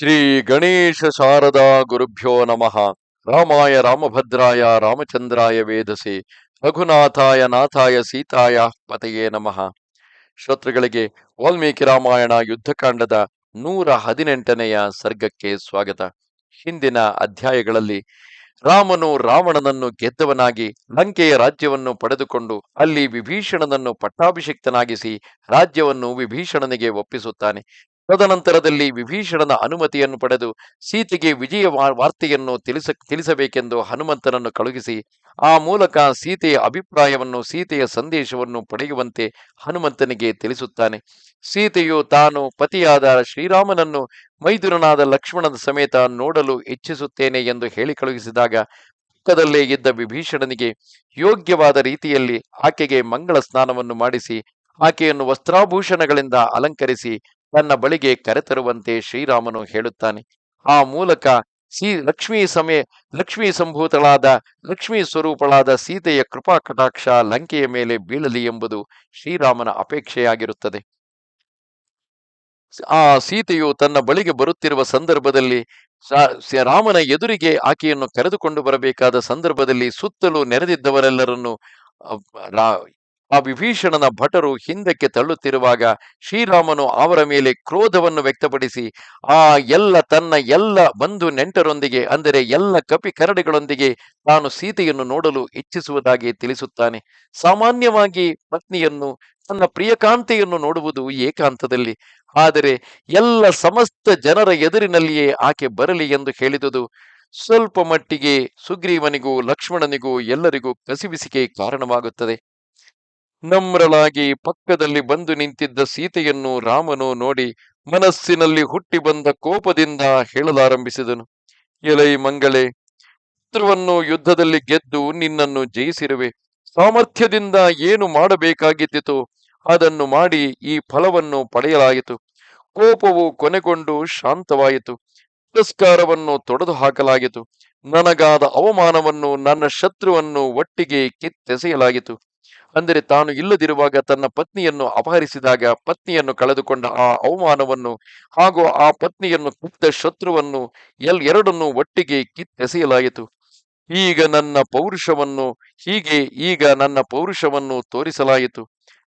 ಶ್ರೀ ಗಣೇಶ ಶಾರದಾ ಗುರುಭ್ಯೋ ನಮಃ. ರಾಮಾಯ ರಾಮಭದ್ರಾಯ ರಾಮಚಂದ್ರಾಯ ವೇದಸೆ. ರಘುನಾಥಾಯ ನಾಥಾಯ ಸೀತಾಯ ಪತೆಯೇ ನಮಃ. ಶ್ರೋತೃಗಳಿಗೆ ವಾಲ್ಮೀಕಿ ರಾಮಾಯಣ ಯುದ್ಧಕಾಂಡದ ನೂರ ಹದಿನೆಂಟನೆಯ ಸರ್ಗಕ್ಕೆ ಸ್ವಾಗತ. ಹಿಂದಿನ ಅಧ್ಯಾಯಗಳಲ್ಲಿ ರಾಮನು ರಾವಣನನ್ನು ಗೆದ್ದವನಾಗಿ ಲಂಕೆಯ ರಾಜ್ಯವನ್ನು ಪಡೆದುಕೊಂಡು ಅಲ್ಲಿ ವಿಭೀಷಣನನ್ನು ಪಟ್ಟಾಭಿಷಿಕ್ತನಾಗಿಸಿ ರಾಜ್ಯವನ್ನು ವಿಭೀಷಣನಿಗೆ ಒಪ್ಪಿಸುತ್ತಾನೆ. ತದನಂತರದಲ್ಲಿ ವಿಭೀಷಣನ ಅನುಮತಿಯನ್ನು ಪಡೆದು ಸೀತೆಗೆ ವಿಜಯ ವಾರ್ತೆಯನ್ನು ತಿಳಿಸ, ತಿಳಿಸಬೇಕೆಂದು ಹನುಮಂತನನ್ನು ಕಳುಹಿಸಿ, ಆ ಮೂಲಕ ಸೀತೆಯ ಅಭಿಪ್ರಾಯವನ್ನು, ಸೀತೆಯ ಸಂದೇಶವನ್ನು ಪಡೆಯುವಂತೆ ಹನುಮಂತನಿಗೆ ತಿಳಿಸುತ್ತಾನೆ. ಸೀತೆಯು ತಾನು ಪತಿಯಾದ ಶ್ರೀರಾಮನನ್ನು ಮೈದುರನಾದ ಲಕ್ಷ್ಮಣನ ಸಮೇತ ನೋಡಲು ಇಚ್ಛಿಸುತ್ತೇನೆ ಎಂದು ಹೇಳಿ ಕಳುಹಿಸಿದಾಗ, ಪಕ್ಕದಲ್ಲೇ ಇದ್ದ ವಿಭೀಷಣನಿಗೆ ಯೋಗ್ಯವಾದ ರೀತಿಯಲ್ಲಿ ಆಕೆಗೆ ಮಂಗಳ ಸ್ನಾನವನ್ನು ಮಾಡಿಸಿ, ಆಕೆಯನ್ನು ವಸ್ತ್ರಾಭೂಷಣಗಳಿಂದ ಅಲಂಕರಿಸಿ ತನ್ನ ಬಳಿಗೆ ಕರೆತರುವಂತೆ ಶ್ರೀರಾಮನು ಹೇಳುತ್ತಾನೆ, ಆ ಮೂಲಕ ಸೀ ಲಕ್ಷ್ಮೀ ಸಮಯ ಲಕ್ಷ್ಮೀ ಸಂಭೂತಳಾದ, ಲಕ್ಷ್ಮೀ ಸ್ವರೂಪಳಾದ ಸೀತೆಯ ಕೃಪಾ ಕಟಾಕ್ಷ ಲಂಕೆಯ ಮೇಲೆ ಬೀಳಲಿ ಎಂಬುದು ಶ್ರೀರಾಮನ ಅಪೇಕ್ಷೆಯಾಗಿರುತ್ತದೆ. ಆ ಸೀತೆಯು ತನ್ನ ಬಳಿಗೆ ಬರುತ್ತಿರುವ ಸಂದರ್ಭದಲ್ಲಿ ರಾಮನ ಎದುರಿಗೆ ಆಕೆಯನ್ನು ಕರೆದುಕೊಂಡು ಬರಬೇಕಾದ ಸಂದರ್ಭದಲ್ಲಿ ಸುತ್ತಲೂ ನೆರೆದಿದ್ದವರೆಲ್ಲರನ್ನು ಆ ವಿಭೀಷಣನ ಭಟರು ಹಿಂದಕ್ಕೆ ತಳ್ಳುತ್ತಿರುವಾಗ ಶ್ರೀರಾಮನು ಅವರ ಮೇಲೆ ಕ್ರೋಧವನ್ನು ವ್ಯಕ್ತಪಡಿಸಿ, ಆ ಎಲ್ಲ ತನ್ನ ಎಲ್ಲ ಬಂಧು ನೆಂಟರೊಂದಿಗೆ, ಅಂದರೆ ಎಲ್ಲ ಕಪಿ ಕರಡಿಗಳೊಂದಿಗೆ ತಾನು ಸೀತೆಯನ್ನು ನೋಡಲು ಇಚ್ಛಿಸುವುದಾಗಿ ತಿಳಿಸುತ್ತಾನೆ. ಸಾಮಾನ್ಯವಾಗಿ ಪತ್ನಿಯನ್ನು, ತನ್ನ ಪ್ರಿಯಕಾಂತೆಯನ್ನು ನೋಡುವುದು ಏಕಾಂತದಲ್ಲಿ. ಆದರೆ ಎಲ್ಲ ಸಮಸ್ತ ಜನರ ಎದುರಿನಲ್ಲಿಯೇ ಆಕೆ ಬರಲಿ ಎಂದು ಹೇಳಿದುದು. ಸ್ವಲ್ಪ ಮಟ್ಟಿಗೆ ಸುಗ್ರೀವನಿಗೂ ಲಕ್ಷ್ಮಣನಿಗೂ ಎಲ್ಲರಿಗೂ ಕಸಿವಿಸಿಕೆ ಕಾರಣವಾಗುತ್ತದೆ. ನಮ್ರಳಾಗಿ ಪಕ್ಕದಲ್ಲಿ ಬಂದು ನಿಂತಿದ್ದ ಸೀತೆಯನ್ನು ರಾಮನು ನೋಡಿ ಮನಸ್ಸಿನಲ್ಲಿ ಹುಟ್ಟಿ ಬಂದ ಕೋಪದಿಂದ ಹೇಳಲಾರಂಭಿಸಿದನು. ಎಲೈ ಮಂಗಳೇ, ಶತ್ರುವನ್ನು ಯುದ್ಧದಲ್ಲಿ ಗೆದ್ದು ನಿನ್ನನ್ನು ಜಯಿಸಿರುವೆ. ಸಾಮರ್ಥ್ಯದಿಂದ ಏನು ಮಾಡಬೇಕಾಗಿದ್ದಿತು ಅದನ್ನು ಮಾಡಿ ಈ ಫಲವನ್ನು ಪಡೆಯಲಾಯಿತು. ಕೋಪವು ಕೊನೆಗೊಂಡು ಶಾಂತವಾಯಿತು. ತಿರಸ್ಕಾರವನ್ನು ತೊಡೆದು ಹಾಕಲಾಯಿತು ನನಗಾದ ಅವಮಾನವನ್ನು ನನ್ನ ಶತ್ರುವನ್ನು ಒಟ್ಟಿಗೆ ಕಿತ್ತೆಸೆಯಲಾಯಿತು ಅಂದರೆ ತಾನು ಇಲ್ಲದಿರುವಾಗ ತನ್ನ ಪತ್ನಿಯನ್ನು ಅಪಹರಿಸಿದಾಗ ಪತ್ನಿಯನ್ನು ಕಳೆದುಕೊಂಡ ಆ ಅವಮಾನವನ್ನು ಹಾಗೂ ಆ ಪತ್ನಿಯನ್ನು ಕುಪ್ತ ಶತ್ರುವನ್ನು ಎಲ್ ಎರಡನ್ನು ಒಟ್ಟಿಗೆ ಕಿತ್ತೆಸೆಯಲಾಯಿತು. ಈಗ ನನ್ನ ಪೌರುಷವನ್ನು ಹೀಗೆ ಈಗ ನನ್ನ ಪೌರುಷವನ್ನು ತೋರಿಸಲಾಯಿತು.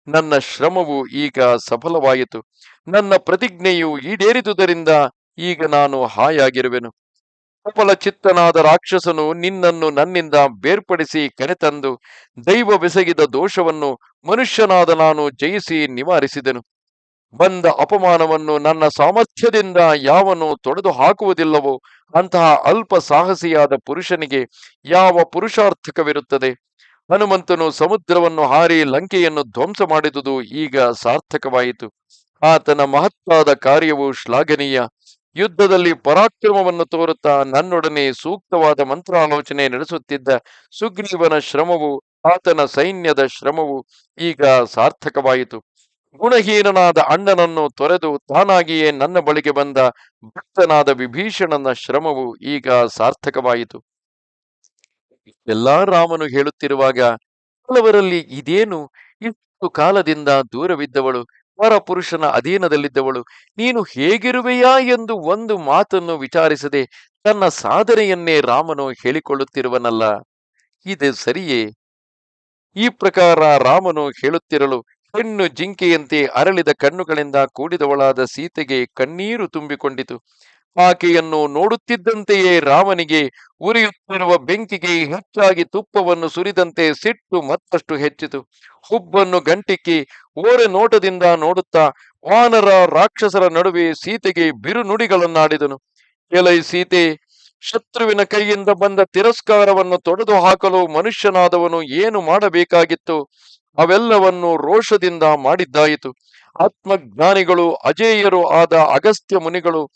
ನನ್ನ ಶ್ರಮವು ಈಗ ಸಫಲವಾಯಿತು. ನನ್ನ ಪ್ರತಿಜ್ಞೆಯು ಈಡೇರಿದುದರಿಂದ ಈಗ ನಾನು ಹಾಯಾಗಿರುವೆನು. ಸಫಲ ಚಿತ್ತನಾದ ರಾಕ್ಷಸನು ನಿನ್ನನ್ನು ನನ್ನಿಂದ ಬೇರ್ಪಡಿಸಿ ಕರೆತಂದು ದೈವ ಬೆಸಗಿದ ದೋಷವನ್ನು ಮನುಷ್ಯನಾದ ನಾನು ಜಯಿಸಿ ನಿವಾರಿಸಿದೆನು. ಬಂದ ಅಪಮಾನವನ್ನು ನನ್ನ ಸಾಮರ್ಥ್ಯದಿಂದ ಯಾವನು ತೊಡೆದು ಹಾಕುವುದಿಲ್ಲವೋ ಅಂತಹ ಅಲ್ಪ ಸಾಹಸಿಯಾದ ಪುರುಷನಿಗೆ ಯಾವ ಪುರುಷಾರ್ಥಕವಿರುತ್ತದೆ? ಹನುಮಂತನು ಸಮುದ್ರವನ್ನು ಹಾರಿ ಲಂಕೆಯನ್ನು ಧ್ವಂಸ ಮಾಡಿದುದು ಈಗ ಸಾರ್ಥಕವಾಯಿತು. ಆತನ ಮಹತ್ತಾದ ಕಾರ್ಯವು ಶ್ಲಾಘನೀಯ. ಯುದ್ಧದಲ್ಲಿ ಪರಾಕ್ರಮವನ್ನು ತೋರುತ್ತಾ ನನ್ನೊಡನೆ ಸೂಕ್ತವಾದ ಮಂತ್ರಾಲೋಚನೆ ನಡೆಸುತ್ತಿದ್ದ ಸುಗ್ರೀವನ ಶ್ರಮವು, ಆತನ ಸೈನ್ಯದ ಶ್ರಮವು ಈಗ ಸಾರ್ಥಕವಾಯಿತು. ಗುಣಹೀನನಾದ ಅಣ್ಣನನ್ನು ತೊರೆದು ತಾನಾಗಿಯೇ ನನ್ನ ಬಳಿಗೆ ಬಂದ ಭಕ್ತನಾದ ವಿಭೀಷಣನ ಶ್ರಮವು ಈಗ ಸಾರ್ಥಕವಾಯಿತು. ಎಲ್ಲಾ ರಾಮನು ಹೇಳುತ್ತಿರುವಾಗ, ಕೆಲವರಲ್ಲಿ ಇದೇನು? ಇಷ್ಟು ಕಾಲದಿಂದ ದೂರವಿದ್ದವಳು. ಪರಪುರುಷನ ಅಧೀನದಲ್ಲಿದ್ದವಳು. ನೀನು ಹೇಗಿರುವೆಯಾ ಎಂದು ಒಂದು ಮಾತನ್ನು ವಿಚಾರಿಸದೆ ತನ್ನ ಸಾಧನೆಯನ್ನೇ ರಾಮನು ಹೇಳಿಕೊಳ್ಳುತ್ತಿರುವನಲ್ಲ. ಇದು ಸರಿಯೇ? ಈ ಪ್ರಕಾರ ರಾಮನು ಹೇಳುತ್ತಿರಲು ಹೆಣ್ಣು ಜಿಂಕೆಯಂತೆ ಅರಳಿದ ಕಣ್ಣುಗಳಿಂದ ಕೂಡಿದವಳಾದ ಸೀತೆಗೆ ಕಣ್ಣೀರು ತುಂಬಿಕೊಂಡಿತು. ಆಕೆಯನ್ನು ನೋಡುತ್ತಿದ್ದಂತೆಯೇ ರಾಮನಿಗೆ ಉರಿಯುತ್ತಿರುವ ಬೆಂಕಿಗೆ ಹೆಚ್ಚಾಗಿ ತುಪ್ಪವನ್ನು ಸುರಿದಂತೆ ಸಿಟ್ಟು ಮತ್ತಷ್ಟು ಹೆಚ್ಚಿತು. ಹುಬ್ಬನ್ನು ಗಂಟಿಕ್ಕಿ ಓರೆ ನೋಟದಿಂದ ನೋಡುತ್ತಾ ವಾನರ ರಾಕ್ಷಸರ ನಡುವೆ ಸೀತೆಗೆ ಬಿರುನುಡಿಗಳನ್ನಾಡಿದನು. ಎಲೈ ಸೀತೆ, ಶತ್ರುವಿನ ಕೈಯಿಂದ ಬಂದ ತಿರಸ್ಕಾರವನ್ನು ತೊಡೆದು ಹಾಕಲು ಮನುಷ್ಯನಾದವನು ಏನು ಮಾಡಬೇಕಾಗಿತ್ತು? ಅವೆಲ್ಲವನ್ನು ರೋಷದಿಂದ ಮಾಡಿದ್ದಾಯಿತು. ಆತ್ಮಜ್ಞಾನಿಗಳು, ಅಜೇಯರು ಆದ ಅಗಸ್ತ್ಯ ಮುನಿಗಳು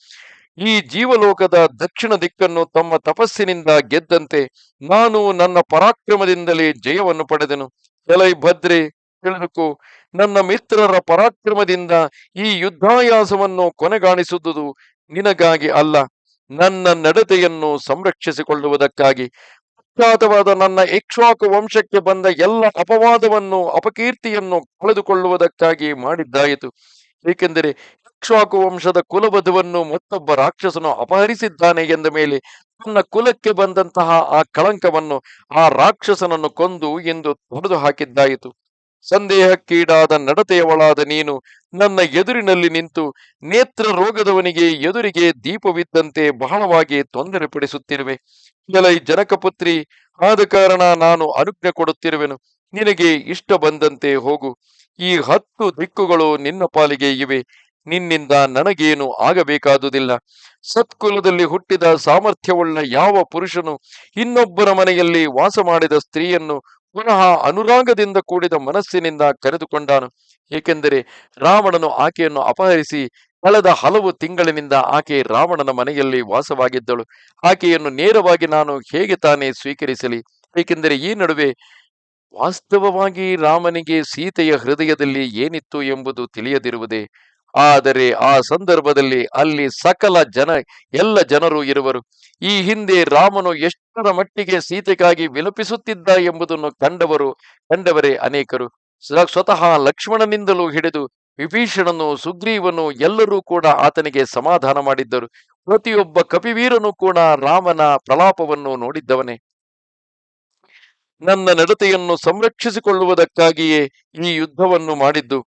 ಈ ಜೀವಲೋಕದ ದಕ್ಷಿಣ ದಿಕ್ಕನ್ನು ತಮ್ಮ ತಪಸ್ಸಿನಿಂದ ಗೆದ್ದಂತೆ ನಾನು ನನ್ನ ಪರಾಕ್ರಮದಿಂದಲೇ ಜಯವನ್ನು ಪಡೆದೆನು. ಎಲೈ ಭದ್ರೆ, ತಿಳಿದುಕೋ, ನನ್ನ ಮಿತ್ರರ ಪರಾಕ್ರಮದಿಂದ ಈ ಯುದ್ಧಾಯಾಸವನ್ನು ಕೊನೆಗಾಣಿಸುವುದು ನಿನಗಾಗಿ ಅಲ್ಲ. ನನ್ನ ನಡತೆಯನ್ನು ಸಂರಕ್ಷಿಸಿಕೊಳ್ಳುವುದಕ್ಕಾಗಿ ಪ್ರಖ್ಯಾತವಾದ ನನ್ನ ಇಕ್ಷಾಕ ವಂಶಕ್ಕೆ ಬಂದ ಎಲ್ಲ ಅಪವಾದವನ್ನು, ಅಪಕೀರ್ತಿಯನ್ನು ಕಳೆದುಕೊಳ್ಳುವುದಕ್ಕಾಗಿ ಮಾಡಿದ್ದಾಯಿತು. ಏಕೆಂದರೆ ಇಕ್ಷ್ವಾಕು ವಂಶದ ಕುಲವಧುವನ್ನು ಮತ್ತೊಬ್ಬ ರಾಕ್ಷಸನು ಅಪಹರಿಸಿದ್ದಾನೆ ಎಂದ ಮೇಲೆ ತನ್ನ ಕುಲಕ್ಕೆ ಬಂದಂತಹ ಆ ಕಳಂಕವನ್ನು ಆ ರಾಕ್ಷಸನನ್ನು ಕೊಂದು ಎಂದು ತೊಡೆದು ಹಾಕಿದ್ದಾಯಿತು. ಸಂದೇಹಕ್ಕೀಡಾದ ನಡತೆಯವಳಾದ ನೀನು ನನ್ನ ಎದುರಿನಲ್ಲಿ ನಿಂತು ನೇತ್ರ ರೋಗದವನಿಗೆ ಎದುರಿಗೆ ದೀಪವಿದ್ದಂತೆ ಬಹಳವಾಗಿ ತೊಂದರೆ ಪಡಿಸುತ್ತಿರುವೆ ಜನಕ ಜನಕಪುತ್ರಿ, ಆದ ಕಾರಣ ನಾನು ಅನುಜ್ಞೆ ಕೊಡುತ್ತಿರುವೆನು. ನಿನಗೆ ಇಷ್ಟ ಬಂದಂತೆ ಹೋಗು. ಈ ಹತ್ತು ದಿಕ್ಕುಗಳು ನಿನ್ನ ಪಾಲಿಗೆ ಇವೆ. ನಿನ್ನಿಂದ ನನಗೇನು ಆಗಬೇಕಾದುದಿಲ್ಲ. ಸತ್ಕುಲದಲ್ಲಿ ಹುಟ್ಟಿದ ಸಾಮರ್ಥ್ಯವುಳ್ಳ ಯಾವ ಪುರುಷನು ಇನ್ನೊಬ್ಬರ ಮನೆಯಲ್ಲಿ ವಾಸ ಮಾಡಿದ ಸ್ತ್ರೀಯನ್ನು ಪುನಃ ಅನುರಾಗದಿಂದ ಕೂಡಿದ ಮನಸ್ಸಿನಿಂದ ಕರೆದುಕೊಂಡಾನು. ಏಕೆಂದರೆ ರಾವಣನು ಆಕೆಯನ್ನು ಅಪಹರಿಸಿ ಕಳೆದ ಹಲವು ತಿಂಗಳಿನಿಂದ ಆಕೆ ರಾವಣನ ಮನೆಯಲ್ಲಿ ವಾಸವಾಗಿದ್ದಳು. ಆಕೆಯನ್ನು ನೇರವಾಗಿ ನಾನು ಹೇಗೆ ತಾನೇ ಸ್ವೀಕರಿಸಲಿ? ಏಕೆಂದರೆ ಈ ನಡುವೆ ವಾಸ್ತವವಾಗಿ ರಾಮನಿಗೆ ಸೀತೆಯ ಹೃದಯದಲ್ಲಿ ಏನಿತ್ತು ಎಂಬುದು ತಿಳಿಯದಿರುವುದೇ ಆದರೆ ಆ ಸಂದರ್ಭದಲ್ಲಿ ಅಲ್ಲಿ ಸಕಲ ಜನ, ಎಲ್ಲ ಜನರು ಇರುವರು. ಈ ಹಿಂದೆ ರಾಮನು ಎಷ್ಟರ ಮಟ್ಟಿಗೆ ಸೀತೆಗಾಗಿ ವಿಲಪಿಸುತ್ತಿದ್ದ ಎಂಬುದನ್ನು ಕಂಡವರು, ಕಂಡವರೇ ಅನೇಕರು. ಸ್ವತಃ ಲಕ್ಷ್ಮಣನಿಂದಲೂ ಹಿಡಿದು ವಿಭೀಷಣನು, ಸುಗ್ರೀವನು ಎಲ್ಲರೂ ಕೂಡ ಆತನಿಗೆ ಸಮಾಧಾನ ಮಾಡಿದ್ದರು. ಪ್ರತಿಯೊಬ್ಬ ಕಪಿವೀರನು ಕೂಡ ರಾಮನ ಪ್ರಲಾಪವನ್ನು ನೋಡಿದ್ದವನೇ. ನನ್ನ ನಡತೆಯನ್ನು ಸಂರಕ್ಷಿಸಿಕೊಳ್ಳುವುದಕ್ಕಾಗಿಯೇ ಈ ಯುದ್ಧವನ್ನು ಮಾಡಿದ್ದು.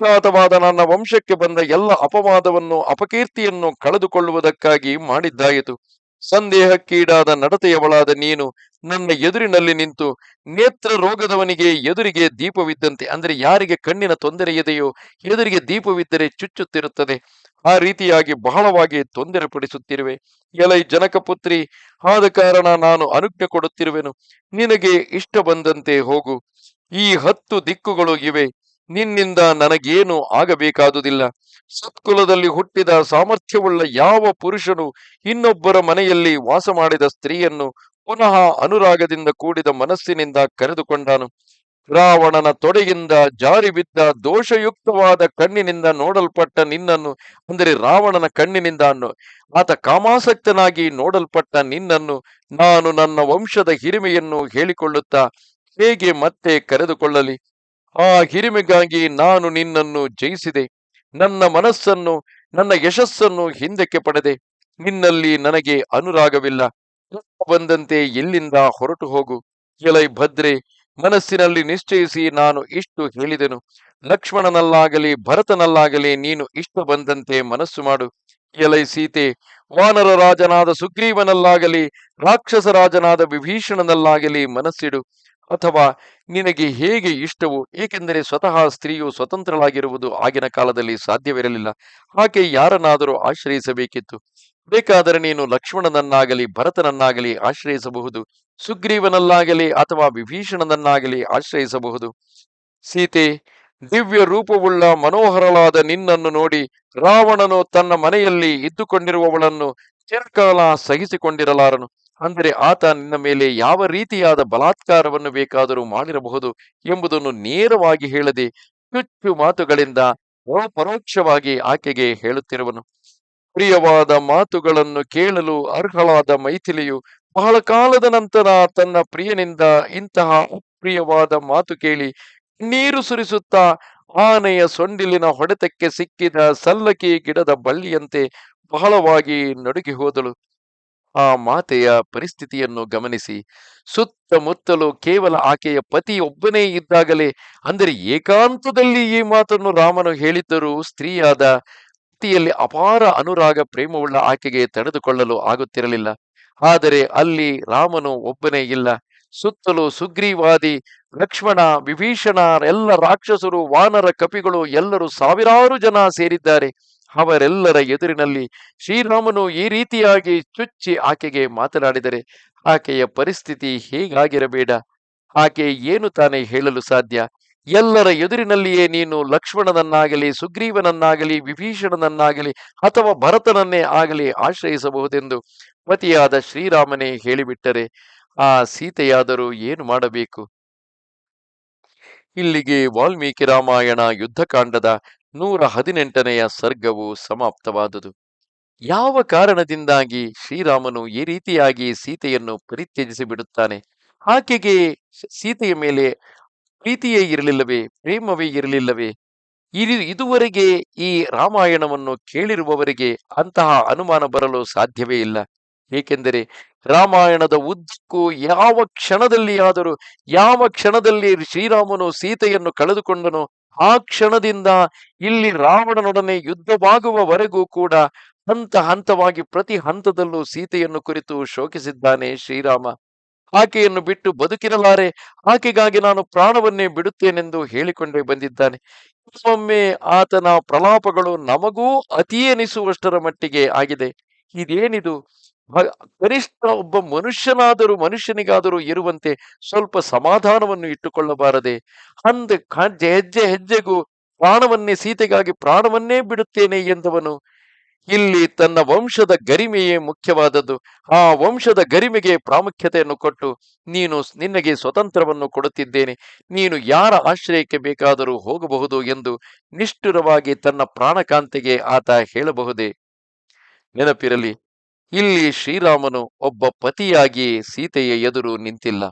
ವಿಖ್ಯಾತವಾದ ನನ್ನ ವಂಶಕ್ಕೆ ಬಂದ ಎಲ್ಲ ಅಪವಾದವನ್ನು, ಅಪಕೀರ್ತಿಯನ್ನು ಕಳೆದುಕೊಳ್ಳುವುದಕ್ಕಾಗಿ ಮಾಡಿದ್ದಾಯಿತು. ಸಂದೇಹಕ್ಕೀಡಾದ ನಡತೆಯವಳಾದ ನೀನು ನನ್ನ ಎದುರಿನಲ್ಲಿ ನಿಂತು ನೇತ್ರ ರೋಗದವನಿಗೆ ಎದುರಿಗೆ ದೀಪವಿದ್ದಂತೆ, ಅಂದರೆ ಯಾರಿಗೆ ಕಣ್ಣಿನ ತೊಂದರೆ ಇದೆಯೋ ಎದುರಿಗೆ ದೀಪವಿದ್ದರೆ ಚುಚ್ಚುತ್ತಿರುತ್ತದೆ. ಆ ರೀತಿಯಾಗಿ ಬಹಳವಾಗಿ ತೊಂದರೆ ಪಡಿಸುತ್ತಿರುವೆ ಎಲೈ ಜನಕಪುತ್ರಿ, ಆದ ಕಾರಣ ನಾನು ಅನುಜ್ಞೆ ಕೊಡುತ್ತಿರುವೆನು. ನಿನಗೆ ಇಷ್ಟ ಬಂದಂತೆ ಹೋಗು. ಈ ಹತ್ತು ದಿಕ್ಕುಗಳು ಇವೆ. ನಿನ್ನಿಂದ ನನಗೇನು ಆಗಬೇಕಾದುದಿಲ್ಲ. ಸತ್ಕುಲದಲ್ಲಿ ಹುಟ್ಟಿದ ಸಾಮರ್ಥ್ಯವುಳ್ಳ ಯಾವ ಪುರುಷನು ಇನ್ನೊಬ್ಬರ ಮನೆಯಲ್ಲಿ ವಾಸ ಮಾಡಿದ ಸ್ತ್ರೀಯನ್ನು ಪುನಃ ಅನುರಾಗದಿಂದ ಕೂಡಿದ ಮನಸ್ಸಿನಿಂದ ಕರೆದುಕೊಂಡಾನು. ರಾವಣನ ತೊಡೆಯಿಂದ ಜಾರಿ ಬಿದ್ದ ದೋಷಯುಕ್ತವಾದ ಕಣ್ಣಿನಿಂದ ನೋಡಲ್ಪಟ್ಟ ನಿನ್ನನ್ನು, ಅಂದರೆ ರಾವಣನ ಕಣ್ಣಿನಿಂದ ಆತ ಕಾಮಾಸಕ್ತನಾಗಿ ನೋಡಲ್ಪಟ್ಟ ನಿನ್ನನ್ನು ನಾನು ನನ್ನ ವಂಶದ ಹಿರಿಮೆಯನ್ನು ಹೇಳಿಕೊಳ್ಳುತ್ತಾ ಹೇಗೆ ಮತ್ತೆ ಕರೆದುಕೊಳ್ಳಲಿ? ಆ ಹಿರಿಮೆಗಾಗಿ ನಾನು ನಿನ್ನನ್ನು ಜಯಿಸಿದೆ. ನನ್ನ ಮನಸ್ಸನ್ನು, ನನ್ನ ಯಶಸ್ಸನ್ನು ಹಿಂದಕ್ಕೆ ಪಡೆದೆ. ನಿನ್ನಲ್ಲಿ ನನಗೆ ಅನುರಾಗವಿಲ್ಲ. ಬಂದಂತೆ ಎಲ್ಲಿಂದ ಹೊರಟು ಹೋಗು. ಎಲೈ ಭದ್ರೆ, ಮನಸ್ಸಿನಲ್ಲಿ ನಿಶ್ಚಯಿಸಿ ನಾನು ಇಷ್ಟು ಹೇಳಿದೆನು. ಲಕ್ಷ್ಮಣನಲ್ಲಾಗಲಿ, ಭರತನಲ್ಲಾಗಲಿ ನೀನು ಇಷ್ಟ ಬಂದಂತೆ ಮನಸ್ಸು ಮಾಡು. ಎಲೈ ಸೀತೆ, ವಾನರ ರಾಜನಾದ ಸುಗ್ರೀವನಲ್ಲಾಗಲಿ, ರಾಕ್ಷಸ ರಾಜನಾದ ವಿಭೀಷಣನಲ್ಲಾಗಲಿ ಮನಸ್ಸಿಡು. ಅಥವಾ ನಿನಗೆ ಹೇಗೆ ಇಷ್ಟವು? ಏಕೆಂದರೆ ಸ್ವತಃ ಸ್ತ್ರೀಯು ಸ್ವತಂತ್ರಳಾಗಿರುವುದು ಆಗಿನ ಕಾಲದಲ್ಲಿ ಸಾಧ್ಯವಿರಲಿಲ್ಲ. ಆಕೆ ಯಾರನ್ನಾದರೂ ಆಶ್ರಯಿಸಬೇಕಿತ್ತು. ಬೇಕಾದರೆ ನೀನು ಲಕ್ಷ್ಮಣನನ್ನಾಗಲಿ, ಭರತನನ್ನಾಗಲಿ ಆಶ್ರಯಿಸಬಹುದು. ಸುಗ್ರೀವನಲ್ಲಾಗಲಿ ಅಥವಾ ವಿಭೀಷಣನನ್ನಾಗಲಿ ಆಶ್ರಯಿಸಬಹುದು. ಸೀತೆ, ದಿವ್ಯ ರೂಪವುಳ್ಳ ಮನೋಹರಳಾದ ನಿನ್ನನ್ನು ನೋಡಿ ರಾವಣನು ತನ್ನ ಮನೆಯಲ್ಲಿ ಇದ್ದುಕೊಂಡಿರುವವಳನ್ನು ಚಿರಕಾಲ ಸಹಿಸಿಕೊಂಡಿರಲಾರನು. ಅಂದರೆ ಆತ ನಿನ್ನ ಮೇಲೆ ಯಾವ ರೀತಿಯಾದ ಬಲಾತ್ಕಾರವನ್ನು ಬೇಕಾದರೂ ಮಾಡಿರಬಹುದು ಎಂಬುದನ್ನು ನೇರವಾಗಿ ಹೇಳದೆ ಚುಚ್ಚು ಮಾತುಗಳಿಂದ ಪರೋಕ್ಷವಾಗಿ ಆಕೆಗೆ ಹೇಳುತ್ತಿರುವನು. ಪ್ರಿಯವಾದ ಮಾತುಗಳನ್ನು ಕೇಳಲು ಅರ್ಹಳಾದ ಮೈಥಿಲಿಯು ಬಹಳ ಕಾಲದ ನಂತರ ತನ್ನ ಪ್ರಿಯನಿಂದ ಇಂತಹ ಅಪ್ರಿಯವಾದ ಮಾತು ಕೇಳಿ ನೀರು ಸುರಿಸುತ್ತಾ ಆನೆಯ ಸೊಂಡಿಲಿನ ಹೊಡೆತಕ್ಕೆ ಸಿಕ್ಕಿದ ಸಲ್ಲಕಿ ಗಿಡದ ಬಳ್ಳಿಯಂತೆ ಬಹಳವಾಗಿ ನಡುಗಿ ಹೋದಳು. ಆ ಮಾತೆಯ ಪರಿಸ್ಥಿತಿಯನ್ನು ಗಮನಿಸಿ. ಸುತ್ತಮುತ್ತಲು ಕೇವಲ ಆಕೆಯ ಪತಿ ಒಬ್ಬನೇ ಇದ್ದಾಗಲೇ, ಅಂದರೆ ಏಕಾಂತದಲ್ಲಿ ಈ ಮಾತನ್ನು ರಾಮನು ಹೇಳಿದ್ದರೂ ಸ್ತ್ರೀಯಾದ ಪತಿಯಲ್ಲಿ ಅಪಾರ ಅನುರಾಗ ಪ್ರೇಮವುಳ್ಳ ಆಕೆಗೆ ತಡೆದುಕೊಳ್ಳಲು ಆಗುತ್ತಿರಲಿಲ್ಲ. ಆದರೆ ಅಲ್ಲಿ ರಾಮನು ಒಬ್ಬನೇ ಇಲ್ಲ. ಸುತ್ತಲೂ ಸುಗ್ರೀವಾದಿ, ಲಕ್ಷ್ಮಣ, ವಿಭೀಷಣ, ಎಲ್ಲ ರಾಕ್ಷಸರು, ವಾನರ ಕಪಿಗಳು ಎಲ್ಲರೂ ಸಾವಿರಾರು ಜನ ಸೇರಿದ್ದಾರೆ. ಅವರೆಲ್ಲರ ಎದುರಿನಲ್ಲಿ ಶ್ರೀರಾಮನು ಈ ರೀತಿಯಾಗಿ ಚುಚ್ಚಿ ಆಕೆಗೆ ಮಾತನಾಡಿದರೆ, ಆಕೆಯ ಪರಿಸ್ಥಿತಿ ಹೇಗಾಗಿರಬೇಡ. ಆಕೆ ಏನು ತಾನೇ ಹೇಳಲು ಸಾಧ್ಯ? ಎಲ್ಲರ ಎದುರಿನಲ್ಲಿಯೇ ನೀನು ಲಕ್ಷ್ಮಣನನ್ನಾಗಲಿ, ಸುಗ್ರೀವನನ್ನಾಗಲಿ, ವಿಭೀಷಣನನ್ನಾಗಲಿ ಅಥವಾ ಭರತನನ್ನೇ ಆಗಲಿ ಆಶ್ರಯಿಸಬಹುದೆಂದು ಪತಿಯಾದ ಶ್ರೀರಾಮನೇ ಹೇಳಿಬಿಟ್ಟರೆ, ಆ ಸೀತೆಯಾದರೂ ಏನು ಮಾಡಬೇಕು? ಇಲ್ಲಿಗೆ ವಾಲ್ಮೀಕಿ ರಾಮಾಯಣ ಯುದ್ಧಕಾಂಡದ ನೂರ ಹದಿನೆಂಟನೆಯ ಸರ್ಗವು ಸಮಾಪ್ತವಾದುದು. ಯಾವ ಕಾರಣದಿಂದಾಗಿ ಶ್ರೀರಾಮನು ಈ ರೀತಿಯಾಗಿ ಸೀತೆಯನ್ನು ಪರಿತ್ಯಜಿಸಿ ಬಿಡುತ್ತಾನೆ? ಆಕೆಗೆ ಸೀತೆಯ ಮೇಲೆ ಪ್ರೀತಿಯೇ ಇರಲಿಲ್ಲವೇ? ಪ್ರೇಮವೇ ಇರಲಿಲ್ಲವೇ? ಇದು ಇದುವರೆಗೆ ಈ ರಾಮಾಯಣವನ್ನು ಕೇಳಿರುವವರಿಗೆ ಅಂತಹ ಅನುಮಾನ ಬರಲು ಸಾಧ್ಯವೇ ಇಲ್ಲ. ಏಕೆಂದರೆ ರಾಮಾಯಣದ ಉದ್ದಕ್ಕೂ ಯಾವ ಕ್ಷಣದಲ್ಲಿ ಆದರೂ ಯಾವ ಕ್ಷಣದಲ್ಲಿ ಶ್ರೀರಾಮನು ಸೀತೆಯನ್ನು ಕಳೆದುಕೊಂಡನು ಆ ಕ್ಷಣದಿಂದ ಇಲ್ಲಿ ರಾವಣನೊಡನೆ ಯುದ್ಧವಾಗುವವರೆಗೂ ಕೂಡ ಹಂತ ಹಂತವಾಗಿ ಪ್ರತಿ ಹಂತದಲ್ಲೂ ಸೀತೆಯನ್ನು ಕುರಿತು ಶೋಕಿಸಿದ್ದಾನೆ ಶ್ರೀರಾಮ. ಆಕೆಯನ್ನು ಬಿಟ್ಟು ಬದುಕಿರಲಾರೆ, ಆಕೆಗಾಗಿ ನಾನು ಪ್ರಾಣವನ್ನೇ ಬಿಡುತ್ತೇನೆಂದು ಹೇಳಿಕೊಂಡೇ ಬಂದಿದ್ದಾನೆ. ಒಮ್ಮೆ ಆತನ ಪ್ರಲಾಪಗಳು ನಮಗೂ ಅತಿಯೆನಿಸುವಷ್ಟರ ಮಟ್ಟಿಗೆ ಆಗಿದೆ. ಇದೇನಿದು? ಕನಿಷ್ಠ ಒಬ್ಬ ಮನುಷ್ಯನಾದರೂ ಮನುಷ್ಯನಿಗಾದರೂ ಇರುವಂತೆ ಸ್ವಲ್ಪ ಸಮಾಧಾನವನ್ನು ಇಟ್ಟುಕೊಳ್ಳಬಾರದೆ ಕ- ಹೆಜ್ಜೆ ಹೆಜ್ಜೆಗೂ ಪ್ರಾಣವನ್ನೇ, ಸೀತೆಗಾಗಿ ಪ್ರಾಣವನ್ನೇ ಬಿಡುತ್ತೇನೆ ಎಂದವನು. ಇಲ್ಲಿ ತನ್ನ ವಂಶದ ಗರಿಮೆಯೇ ಮುಖ್ಯವಾದದ್ದು. ಆ ವಂಶದ ಗರಿಮೆಗೆ ಪ್ರಾಮುಖ್ಯತೆಯನ್ನು ಕೊಟ್ಟು, ನೀನು ನಿನಗೆ ಸ್ವತಂತ್ರವನ್ನು ಕೊಡುತ್ತಿದ್ದೇನೆ. ನೀನು ಯಾರ ಆಶ್ರಯಕ್ಕೆ ಬೇಕಾದರೂ ಹೋಗಬಹುದು ಎಂದು ನಿಷ್ಠುರವಾಗಿ ತನ್ನ ಪ್ರಾಣಕಾಂತಿಗೆ ಆತ ಹೇಳಬಹುದೇ? ನೆನಪಿರಲಿ ಇಲ್ಲಿ ಶ್ರೀರಾಮನು ಒಬ್ಬ ಪತಿಯಾಗಿ ಸೀತೆಯ ಎದುರು ನಿಂತಿಲ್ಲ.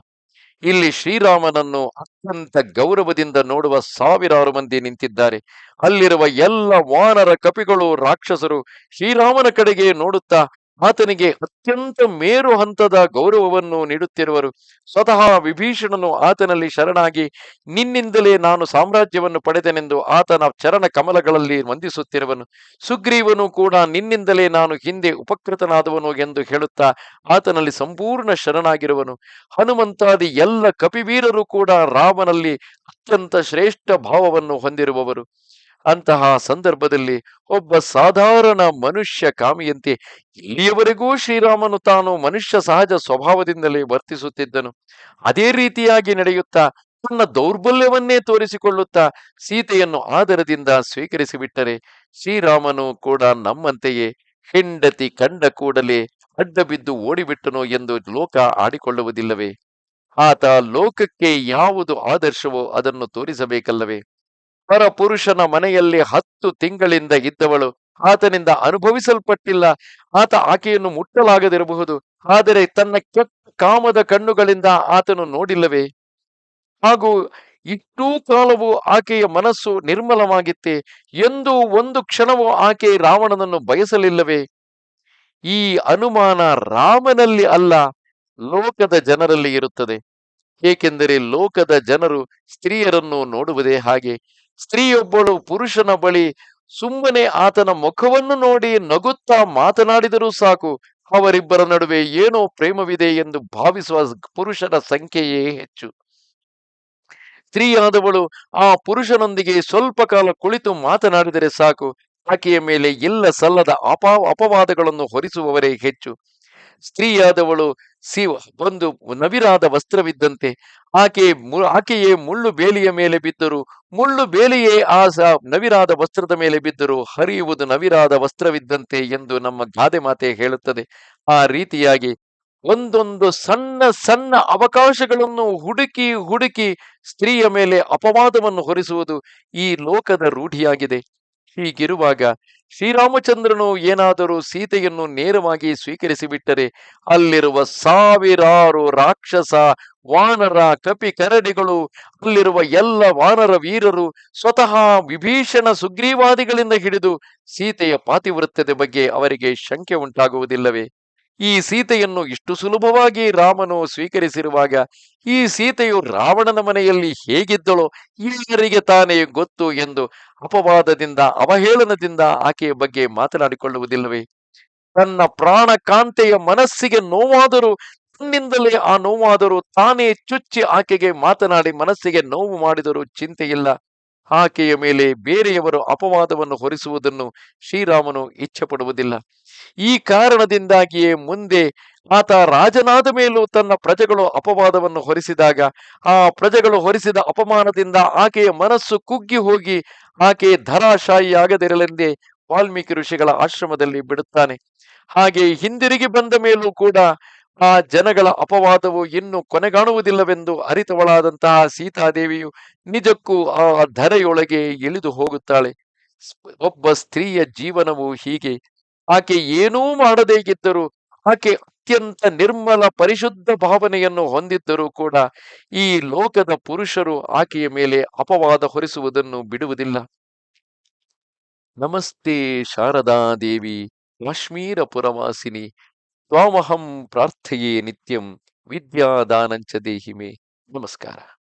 ಇಲ್ಲಿ ಶ್ರೀರಾಮನನ್ನು ಅತ್ಯಂತ ಗೌರವದಿಂದ ನೋಡುವ ಸಾವಿರಾರು ಮಂದಿ ನಿಂತಿದ್ದಾರೆ. ಅಲ್ಲಿರುವ ಎಲ್ಲ ವಾನರ ಕಪಿಗಳು, ರಾಕ್ಷಸರು ಶ್ರೀರಾಮನ ಕಡೆಗೆ ನೋಡುತ್ತಾ ಆತನಿಗೆ ಅತ್ಯಂತ ಮೇರು ಹಂತದ ಗೌರವವನ್ನು ನೀಡುತ್ತಿರುವರು. ಸ್ವತಃ ವಿಭೀಷಣನು ಆತನಲ್ಲಿ ಶರಣಾಗಿ, ನಿನ್ನಿಂದಲೇ ನಾನು ಸಾಮ್ರಾಜ್ಯವನ್ನು ಪಡೆದೆನೆಂದು ಆತನ ಚರಣ ಕಮಲಗಳಲ್ಲಿ ವಂದಿಸುತ್ತಿರುವನು. ಸುಗ್ರೀವನು ಕೂಡ ನಿನ್ನಿಂದಲೇ ನಾನು ಹಿಂದೆ ಉಪಕೃತನಾದವನು ಎಂದು ಹೇಳುತ್ತಾ ಆತನಲ್ಲಿ ಸಂಪೂರ್ಣ ಶರಣಾಗಿರುವನು. ಹನುಮಂತಾದಿ ಎಲ್ಲ ಕಪಿವೀರರು ಕೂಡ ರಾಮನಲ್ಲಿ ಅತ್ಯಂತ ಶ್ರೇಷ್ಠ ಭಾವವನ್ನು ಹೊಂದಿರುವವರು. ಅಂತಹ ಸಂದರ್ಭದಲ್ಲಿ ಒಬ್ಬ ಸಾಧಾರಣ ಮನುಷ್ಯ ಕಾಮಿಯಂತೆ ಇಲ್ಲಿಯವರೆಗೂ ಶ್ರೀರಾಮನು ತಾನು ಮನುಷ್ಯ ಸಹಜ ಸ್ವಭಾವದಿಂದಲೇ ವರ್ತಿಸುತ್ತಿದ್ದನು. ಅದೇ ರೀತಿಯಾಗಿ ನಡೆಯುತ್ತಾ ತನ್ನ ದೌರ್ಬಲ್ಯವನ್ನೇ ತೋರಿಸಿಕೊಳ್ಳುತ್ತಾ ಸೀತೆಯನ್ನು ಆದರದಿಂದ ಸ್ವೀಕರಿಸಿಬಿಟ್ಟರೆ ಶ್ರೀರಾಮನು ಕೂಡ ನಮ್ಮಂತೆಯೇ ಹೆಂಡತಿ ಕಂಡ ಕೂಡಲೇ ಅಡ್ಡ ಬಿದ್ದು ಓಡಿಬಿಟ್ಟನು ಎಂದು ಲೋಕ ಆಡಿಕೊಳ್ಳುವುದಿಲ್ಲವೇ? ಆತ ಲೋಕಕ್ಕೆ ಯಾವುದು ಆದರ್ಶವೋ ಅದನ್ನು ತೋರಿಸಬೇಕಲ್ಲವೇ? ಪರಪುರುಷನ ಮನೆಯಲ್ಲಿ ಹತ್ತು ತಿಂಗಳಿಂದ ಇದ್ದವಳು. ಆತನಿಂದ ಅನುಭವಿಸಲ್ಪಟ್ಟಿಲ್ಲ. ಆತ ಆಕೆಯನ್ನು ಮುಟ್ಟಲಾಗದಿರಬಹುದು. ಆದರೆ ತನ್ನ ಕೆಟ್ಟ ಕಾಮದ ಕಣ್ಣುಗಳಿಂದ ಆತನು ನೋಡಿಲ್ಲವೇ? ಹಾಗೂ ಇಷ್ಟೂ ಕಾಲವು ಆಕೆಯ ಮನಸ್ಸು ನಿರ್ಮಲವಾಗಿತ್ತೆ? ಎಂದು ಒಂದು ಕ್ಷಣವೂ ಆಕೆ ರಾವಣನನ್ನು ಬಯಸಲಿಲ್ಲವೇ? ಈ ಅನುಮಾನ ರಾಮನಲ್ಲಿ ಅಲ್ಲ, ಲೋಕದ ಜನರಲ್ಲಿ ಇರುತ್ತದೆ. ಏಕೆಂದರೆ ಲೋಕದ ಜನರು ಸ್ತ್ರೀಯರನ್ನು ನೋಡುವುದೇ ಹಾಗೆ. ಸ್ತ್ರೀಯೊಬ್ಬಳು ಪುರುಷನ ಬಳಿ ಸುಮ್ಮನೆ ಆತನ ಮುಖವನ್ನು ನೋಡಿ ನಗುತ್ತಾ ಮಾತನಾಡಿದರೂ ಸಾಕು, ಅವರಿಬ್ಬರ ನಡುವೆ ಏನೋ ಪ್ರೇಮವಿದೆ ಎಂದು ಭಾವಿಸುವ ಪುರುಷರ ಸಂಖ್ಯೆಯೇ ಹೆಚ್ಚು. ಸ್ತ್ರೀಯಾದವಳು ಆ ಪುರುಷನೊಂದಿಗೆ ಸ್ವಲ್ಪ ಕಾಲ ಕುಳಿತು ಮಾತನಾಡಿದರೆ ಸಾಕು, ಆಕೆಯ ಮೇಲೆ ಎಲ್ಲ ಸಲ್ಲದ ಅಪ, ಅಪವಾದಗಳನ್ನು ಹೊರಿಸುವವರೇ ಹೆಚ್ಚು. ಸ್ತ್ರೀಯಾದವಳು ಸಿ ಒಂದು ನವಿರಾದ ವಸ್ತ್ರವಿದ್ದಂತೆ ಆಕೆ ಆಕೆಯೇ ಮುಳ್ಳು ಬೇಲಿಯ ಮೇಲೆ ಬಿದ್ದರು. ಮುಳ್ಳು ಬೇಲಿಯೇ ಆ ನವಿರಾದ ವಸ್ತ್ರದ ಮೇಲೆ ಬಿದ್ದರು. ಹರಿಯುವುದು ನವಿರಾದ ವಸ್ತ್ರವಿದ್ದಂತೆ ಎಂದು ನಮ್ಮ ಗಾದೆ ಮಾತೆ ಹೇಳುತ್ತದೆ. ಆ ರೀತಿಯಾಗಿ ಒಂದೊಂದು ಸಣ್ಣ ಸಣ್ಣ ಅವಕಾಶಗಳನ್ನು ಹುಡುಕಿ ಹುಡುಕಿ ಸ್ತ್ರೀಯ ಮೇಲೆ ಅಪವಾದವನ್ನು ಹೊರಿಸುವುದು ಈ ಲೋಕದ ರೂಢಿಯಾಗಿದೆ. ಹೀಗಿರುವಾಗ ಶ್ರೀರಾಮಚಂದ್ರನು ಏನಾದರೂ ಸೀತೆಯನ್ನು ನೇರವಾಗಿ ಸ್ವೀಕರಿಸಿಬಿಟ್ಟರೆ ಅಲ್ಲಿರುವ ಸಾವಿರಾರು ರಾಕ್ಷಸ, ವಾನರ, ಕಪಿ ಕರಡಿಗಳು, ಅಲ್ಲಿರುವ ಎಲ್ಲ ವಾನರ ವೀರರು ಸ್ವತಃ ವಿಭೀಷಣ ಸುಗ್ರೀವಾದಿಗಳಿಂದ ಹಿಡಿದು ಸೀತೆಯ ಪಾತಿವೃತ್ತದ ಬಗ್ಗೆ ಅವರಿಗೆ ಶಂಕೆ ಉಂಟಾಗುವುದಿಲ್ಲವೇ? ಈ ಸೀತೆಯನ್ನು ಇಷ್ಟು ಸುಲಭವಾಗಿ ರಾಮನು ಸ್ವೀಕರಿಸಿರುವಾಗ ಈ ಸೀತೆಯು ರಾವಣನ ಮನೆಯಲ್ಲಿ ಹೇಗಿದ್ದಳೋ ಈವರಿಗೆ ತಾನೇ ಗೊತ್ತು ಎಂದು ಅಪವಾದದಿಂದ, ಅವಹೇಳನದಿಂದ ಆಕೆಯ ಬಗ್ಗೆ ಮಾತನಾಡಿಕೊಳ್ಳುವುದಿಲ್ಲವೇ? ತನ್ನ ಪ್ರಾಣ ಕಾಂತೆಯ ಮನಸ್ಸಿಗೆ ನೋವಾದರೂ, ತನ್ನಿಂದಲೇ ಆ ನೋವಾದರೂ ತಾನೇ ಚುಚ್ಚಿ ಆಕೆಗೆ ಮಾತನಾಡಿ ಮನಸ್ಸಿಗೆ ನೋವು ಮಾಡಿದರೂ ಚಿಂತೆಯಿಲ್ಲ. ಆಕೆಯ ಮೇಲೆ ಬೇರೆಯವರು ಅಪವಾದವನ್ನು ಹೊರಿಸುವುದನ್ನು ಶ್ರೀರಾಮನು ಇಚ್ಛೆ ಪಡುವುದಿಲ್ಲ ಈ ಕಾರಣದಿಂದಾಗಿಯೇ ಮುಂದೆ ಆತ ರಾಜನಾದ ಮೇಲೂ ತನ್ನ ಪ್ರಜೆಗಳು ಅಪವಾದವನ್ನು ಹೊರಿಸಿದಾಗ, ಆ ಪ್ರಜೆಗಳು ಹೊರಿಸಿದ ಅಪಮಾನದಿಂದ ಆಕೆಯ ಮನಸ್ಸು ಕುಗ್ಗಿ ಹೋಗಿ ಆಕೆ ಧರಾಶಾಯಿಯಾಗದಿರಲೆಂದೇ ವಾಲ್ಮೀಕಿ ಋಷಿಗಳ ಆಶ್ರಮದಲ್ಲಿ ಬಿಡುತ್ತಾನೆ. ಹಾಗೆ ಹಿಂದಿರುಗಿ ಬಂದ ಮೇಲೂ ಕೂಡ ಆ ಜನಗಳ ಅಪವಾದವು ಇನ್ನು ಕೊನೆಗಾಣುವುದಿಲ್ಲವೆಂದು ಅರಿತವಳಾದಂತಹ ಸೀತಾದೇವಿಯು ನಿಜಕ್ಕೂ ಆ ಧರೆಯೊಳಗೆ ಇಳಿದು ಹೋಗುತ್ತಾಳೆ. ಒಬ್ಬ ಸ್ತ್ರೀಯ ಜೀವನವು ಹೀಗೆ. ಆಕೆ ಏನೂ ಮಾಡದೇಗಿದ್ದರೂ ಆಕೆ ಅತ್ಯಂತ ನಿರ್ಮಲ ಪರಿಶುದ್ಧ ಭಾವನೆಯನ್ನು ಹೊಂದಿದ್ದರೂ ಕೂಡ ಈ ಲೋಕದ ಪುರುಷರು ಆಕೆಯ ಮೇಲೆ ಅಪವಾದ ಹೊರಿಸುವುದನ್ನು ಬಿಡುವುದಿಲ್ಲ. ನಮಸ್ತೆ ಶಾರದಾ ದೇವಿ ಕಾಶ್ಮೀರ ಪುರವಾಸಿನಿ ತ್ವಾಮಹಂ ಪ್ರಾರ್ಥೆಯೇ ನಿತ್ಯಂ ವಿದ್ಯಾದಾನಂಚ ದೇಹಿಮೆ. ನಮಸ್ಕಾರ.